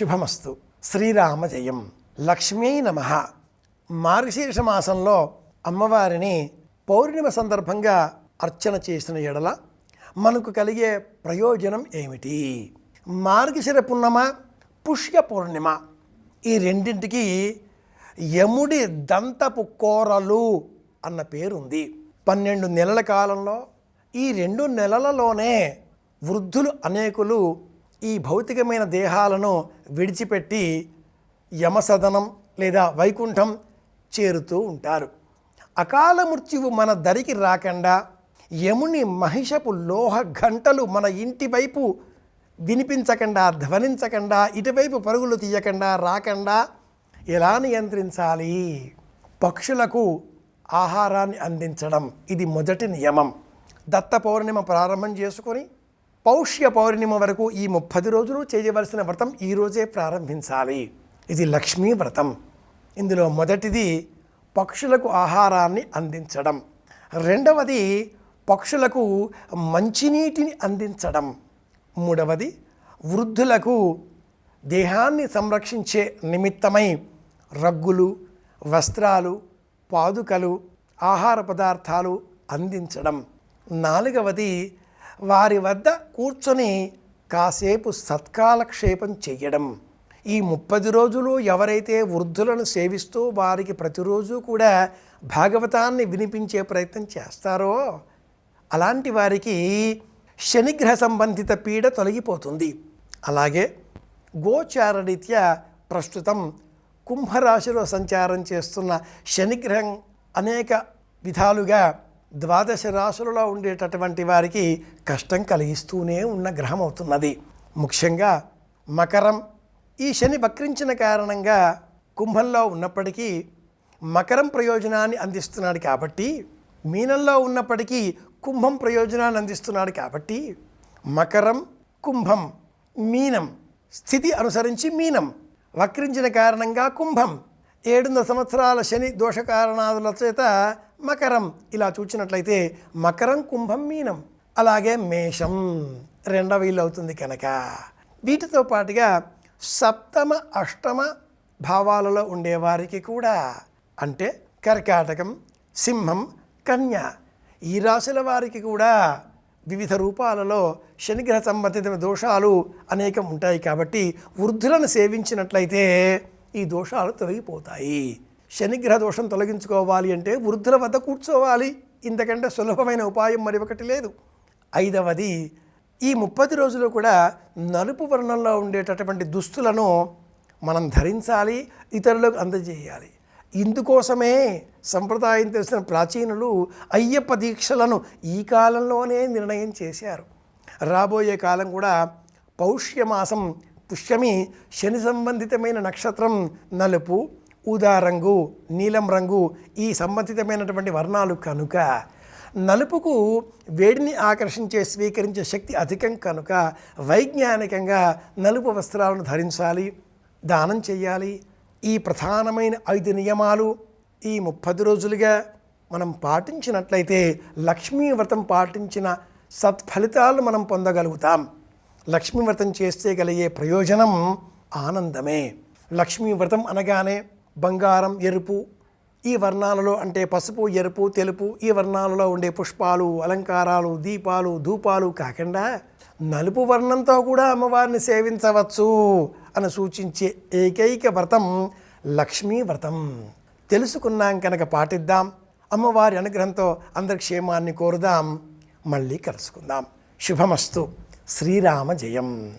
శుభమస్తు. శ్రీరామ జయం లక్ష్మీ నమ. మార్గశీర్ష మాసంలో అమ్మవారిని పౌర్ణిమ సందర్భంగా అర్చన చేసిన ఎడల మనకు కలిగే ప్రయోజనం ఏమిటి? మార్గశిర పున్నమ పుష్య పౌర్ణిమ ఈ రెండింటికి యముడి దంతపు కోరలు అన్న పేరుంది. పన్నెండు నెలల కాలంలో ఈ రెండు నెలలలోనే వృద్ధులు అనేకులు ఈ భౌతికమైన దేహాలను విడిచిపెట్టి యమసదనం లేదా వైకుంఠం చేరుతూ ఉంటారు. అకాల మృత్యువు మన దరికి రాకుండా యముని మహిషపు లోహ గంటలు మన ఇంటి వైపు వినిపించకుండా ధ్వనించకుండా ఇటువైపు పరుగులు తీయకుండా రాకుండా ఎలా నియంత్రించాలి? పక్షులకు ఆహారాన్ని అందించడం ఇది మొదటి నియమం. దత్త పౌర్ణిమ ప్రారంభం చేసుకొని పౌష్య పౌర్ణిమ వరకు ఈ ముప్పది రోజులు చేయవలసిన వ్రతం ఈ రోజే ప్రారంభించాలి. ఇది లక్ష్మీ వ్రతం. ఇందులో మొదటిది పక్షులకు ఆహారాన్ని అందించడం. రెండవది పక్షులకు మంచినీటిని అందించడం. మూడవది వృద్ధులకు దేహాన్ని సంరక్షించే నిమిత్తమై రగ్గులు వస్త్రాలు పాదుకలు ఆహార పదార్థాలు అందించడం. నాలుగవది వారి వద్ద కూర్చొని కాసేపు సత్కాలక్షేపం చెయ్యడం. ఈ ముప్పది రోజులు ఎవరైతే వృద్ధులను సేవిస్తూ వారికి ప్రతిరోజు కూడా భాగవతాన్ని వినిపించే ప్రయత్నం చేస్తారో అలాంటి వారికి శనిగ్రహ సంబంధిత పీడ తొలగిపోతుంది. అలాగే గోచారరీత్యా ప్రస్తుతం కుంభరాశిలో సంచారం చేస్తున్న శనిగ్రహం అనేక విధాలుగా ద్వాదశ రాశులలో ఉండేటటువంటి వారికి కష్టం కలిగిస్తూనే ఉన్న గ్రహం అవుతున్నది. ముఖ్యంగా మకరం ఈ శని వక్రించిన కారణంగా కుంభంలో ఉన్నప్పటికీ మకరం ప్రయోజనాన్ని అందిస్తున్నాడు కాబట్టి మీనంలో ఉన్నప్పటికీ కుంభం ప్రయోజనాన్ని అందిస్తున్నాడు కాబట్టి మకరం కుంభం మీనం స్థితి అనుసరించి మీనం వక్రించిన కారణంగా కుంభం. ఏడున్న సంవత్సరాల శని దోష కారణాదుల చేత మకరం. ఇలా చూచినట్లయితే మకరం కుంభం మీనం అలాగే మేషం. రెండవ ఇల్లు అవుతుంది కనుక. వీటితో పాటుగా సప్తమ అష్టమ భావాలలో ఉండేవారికి కూడా అంటే కర్కాటకం సింహం కన్య ఈ రాశుల వారికి కూడా వివిధ రూపాలలో శనిగ్రహ సంబంధిత దోషాలు అనేకం ఉంటాయి కాబట్టి వృద్ధులను సేవించినట్లయితే ఈ దోషాలు తొలగిపోతాయి. శనిగ్రహ దోషం తొలగించుకోవాలి అంటే వృద్ధుల వద్ద కూర్చోవాలి. ఇంతకంటే సులభమైన ఉపాయం మరి ఒకటి లేదు. ఐదవది ఈ ముప్పది రోజులు కూడా నలుపు వర్ణంలో ఉండేటటువంటి దుస్తులను మనం ధరించాలి ఇతరులకు అందజేయాలి. ఇందుకోసమే సంప్రదాయం తెలిసిన ప్రాచీనులు అయ్యప్ప దీక్షలను ఈ కాలంలోనే నిర్ణయం చేశారు. రాబోయే కాలం కూడా పౌష్యమాసం పుష్యమి శని సంబంధితమైన నక్షత్రం నలుపు ఊదా రంగు నీలం రంగు ఈ సంబంధితమైనటువంటి వర్ణాలు కనుక నలుపుకు వేడిని ఆకర్షించే స్వీకరించే శక్తి అధికం కనుక వైజ్ఞానికంగా నలుపు వస్త్రాలను ధరించాలి దానం చేయాలి. ఈ ప్రధానమైన ఐదు నియమాలు ఈ ముప్పది రోజులుగా మనం పాటించినట్లయితే లక్ష్మీ వ్రతం పాటించిన సత్ఫలితాలు మనం పొందగలుగుతాం. లక్ష్మీ వ్రతం చేస్తే కలిగే ప్రయోజనం ఆనందమే. లక్ష్మీ వ్రతం అనగానే బంగారం ఎరుపు ఈ వర్ణాలలో అంటే పసుపు ఎరుపు తెలుపు ఈ వర్ణాలలో ఉండే పుష్పాలు అలంకారాలు దీపాలు ధూపాలు కాకుండా నలుపు వర్ణంతో కూడా అమ్మవారిని సేవించవచ్చు అని సూచించే ఏకైక వ్రతం లక్ష్మీ వ్రతం. తెలుసుకున్నాం కనుక పాటిద్దాం. అమ్మవారి అనుగ్రహంతో అందరి క్షేమాన్ని కోరుదాం. మళ్ళీ కలుసుకుందాం. శుభమస్తు. శ్రీరామ జయం.